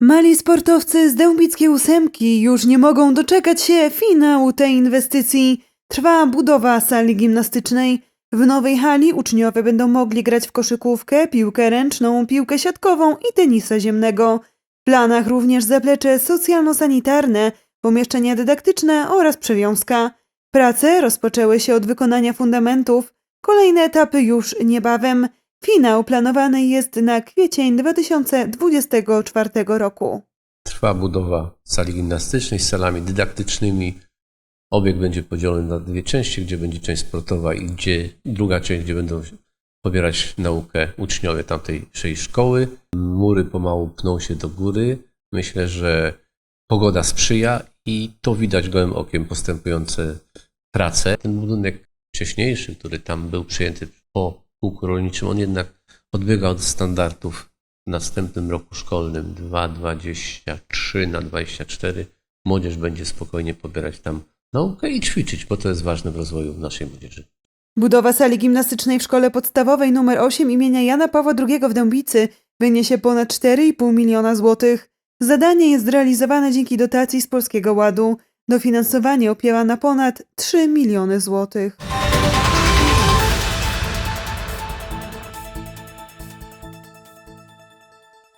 Mali sportowcy z Dębickiej Ósemki już nie mogą doczekać się finału tej inwestycji. Trwa budowa sali gimnastycznej. W nowej hali uczniowie będą mogli grać w koszykówkę, piłkę ręczną, piłkę siatkową i tenisa ziemnego. W planach również zaplecze socjalno-sanitarne, pomieszczenia dydaktyczne oraz przewiązka. Prace rozpoczęły się od wykonania fundamentów. Kolejne etapy już niebawem. Finał planowany jest na kwiecień 2024 roku. Trwa budowa sali gimnastycznej z salami dydaktycznymi. Obiekt będzie podzielony na dwie części, gdzie będzie część sportowa i gdzie druga część, gdzie będą pobierać naukę uczniowie tamtejszej szkoły. Mury pomału pną się do góry. Myślę, że pogoda sprzyja i to widać gołym okiem postępujące prace. Ten budynek wcześniejszy, który tam był przyjęty po pułku rolniczym, on jednak odbiega od standardów w następnym roku szkolnym 2,23 na 24. Młodzież będzie spokojnie pobierać tam naukę i ćwiczyć, bo to jest ważne w rozwoju naszej młodzieży. Budowa sali gimnastycznej w szkole podstawowej nr 8 imienia Jana Pawła II w Dębicy wyniesie ponad 4,5 miliona złotych. Zadanie jest realizowane dzięki dotacji z Polskiego Ładu. Dofinansowanie opięła na ponad 3 miliony złotych.